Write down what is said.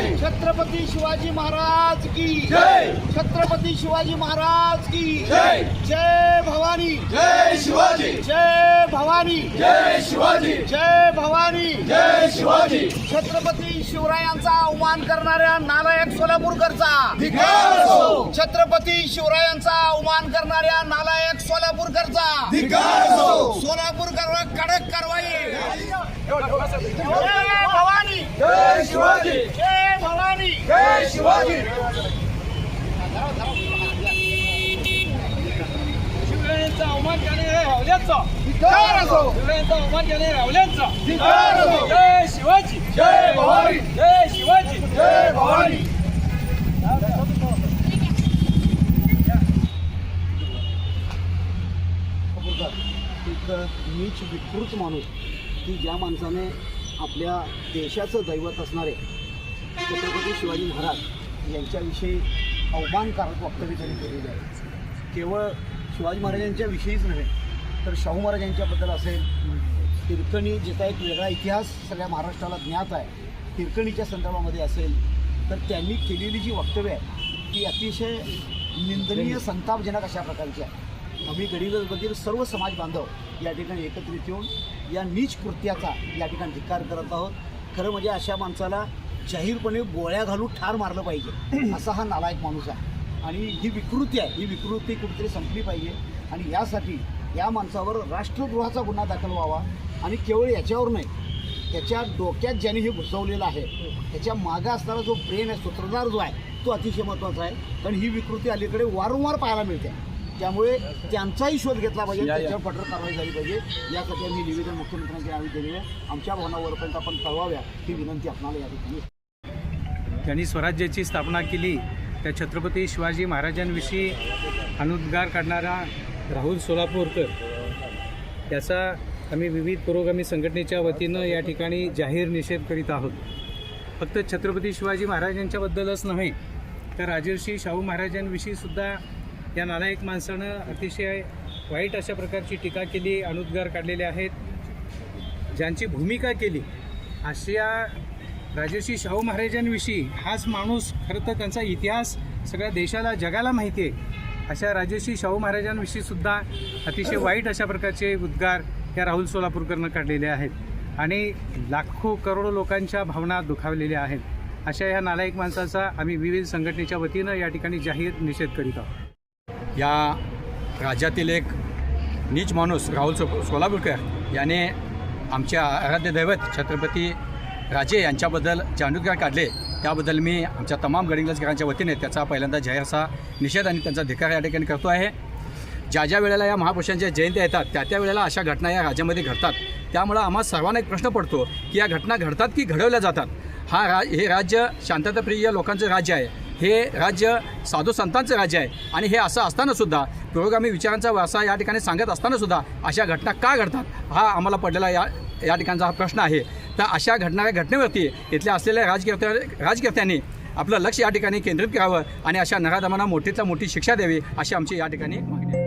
छत्रपती शिवाजी महाराज की जय! छत्रपती शिवाजी महाराज की जय! जय भवानी! जय शिवाजी! जय भवानी! जय शिवाजी! जय भवानी! जय शिवाजी! छत्रपती शिवरायांचा अवमान करणाऱ्या नालायक सोलापूरकरचा! छत्रपती शिवरायांचा अवमान करणाऱ्या नालायक सोलापूरकरचा! सोलापूरकर कडक कारवाई! जय भवानी! जय शिवाजी जय शिवाजी. शिवरायांचा अवमान रावल्यांचा अवमान रावल्यांचा जय शिवाजी. जय भवानी. जय शिवाजी. जय भवानी. एक नीच विकृत माणूस की ज्या माणसाने आपल्या देशाचं दैवत असणारे छत्रपती शिवाजी महाराज यांच्याविषयी अवमानकारक वक्तव्य त्यांनी केलेले आहे. केवळ शिवाजी महाराजांच्याविषयीच नव्हे तर शाहू महाराजांच्याबद्दल असेल तिरकणी ज्याचा एक वेगळा इतिहास सगळ्या महाराष्ट्राला ज्ञात आहे तिरकणीच्या संदर्भामध्ये असेल तर त्यांनी केलेली जी वक्तव्य आहे ती अतिशय निंदनीय संतापजनक अशा प्रकारची आहे. आम्ही गडिंग्लजमधील सर्व समाज बांधव या ठिकाणी एकत्रित येऊन या नीच कृत्याचा या ठिकाणी धिक्कार करत आहोत. खरं म्हणजे अशा माणसाला जाहीरपणे गोळ्या घालून ठार मारलं पाहिजे. असा हा नालायक माणूस आहे. आणि ही विकृती आहे. ही विकृती कुठेतरी संपली पाहिजे. आणि यासाठी या माणसावर राष्ट्रद्रोहाचा गुन्हा दाखल व्हावा. आणि केवळ याच्यावर नाही त्याच्या डोक्यात ज्याने हे घुसवलेलं आहे त्याच्या मागं असणारा जो ब्रेन आहे सूत्रधार जो आहे तो अतिशय महत्त्वाचा आहे. कारण ही विकृती अलीकडे वारंवार पाहायला मिळते. त्यामुळे त्यांचाही शोध घेतला पाहिजे. त्याच्यावर कठोर कारवाई झाली पाहिजे. यासाठी आम्ही निवेदन मुख्यमंत्र्यांच्या आम्ही दिलेले आहे. आमच्या भावनावरपर्यंत आपण कळवाव्या ही विनंती आपणाला या ठिकाणी. ज्यांनी स्वराज्याची स्थापना केली. त्या छत्रपती शिवाजी महाराजांविषयी अनुद्गार काढणारा राहुल सोलापूरकर. याचा आम्ही विविध पुरोगामी संघटनेच्या वतीनं या ठिकाणी जाहीर निषेध करीत आहोत. फक्त छत्रपती शिवाजी महाराजांच्याबद्दलच नव्हे तर राजर्षी शाहू महाराजांविषयी सुद्धा या नालायक माणसानं अतिशय वाईट अशा प्रकारची टीका केली अनुद्गार काढलेले आहेत. ज्यांची भूमिका केली अशा राजर्षी शाहू महाराजांविषयी हाच माणूस खरं तर त्यांचा इतिहास सगळ्या देशाला जगाला माहिती आहे. अशा राजर्षी शाहू महाराजांविषयी सुद्धा अतिशय वाईट अशा प्रकारचे उद्गार या राहुल सोलापूरकरनं काढलेले आहेत. आणि लाखो करोडो लोकांच्या भावना दुखावलेल्या आहेत. अशा ह्या नालायक माणसाचा आम्ही विविध संघटनेच्या वतीनं या ठिकाणी जाहीर निषेध करीत आहोत. या राज्यातील एक नीच माणूस राहुल सो सोलापूरकर याने आमच्या आराध्य दैवत छत्रपती राजे यांच्याबद्दल जे काढले त्याबद्दल मी आमच्या तमाम गडिंग्लजकरांच्या वतीने त्याचा पहिल्यांदा जाहीर असा निषेध आणि त्यांचा धिकार या ठिकाणी करतो आहे. ज्या ज्या वेळेला या महापुरुषांच्या जयंत्या येतात त्या त्या वेळेला अशा घटना या राज्यामध्ये घडतात. त्यामुळं आम्हा सर्वांना एक प्रश्न पडतो की या घटना घडतात की घडवल्या जातात? हा रा हे राज्य शांतताप्रिय लोकांचं राज्य आहे. हे राज्य साधू संतांचं राज्य आहे. आणि हे असं असतानासुद्धा पुरोगामी विचारांचा वारसा या ठिकाणी सांगत असतानासुद्धा अशा घटना का घडतात? हा आम्हाला पडलेला या या ठिकाणचा हा प्रश्न आहे. तर अशा घडणाऱ्या घटनेवरती इथल्या असलेल्या राजकीर्त्या राजकर्त्यांनी आपलं लक्ष या ठिकाणी केंद्रित करावं आणि अशा नराधमांना मोठीतल्या मोठी शिक्षा द्यावी अशी आमची या ठिकाणी मागणी आहे.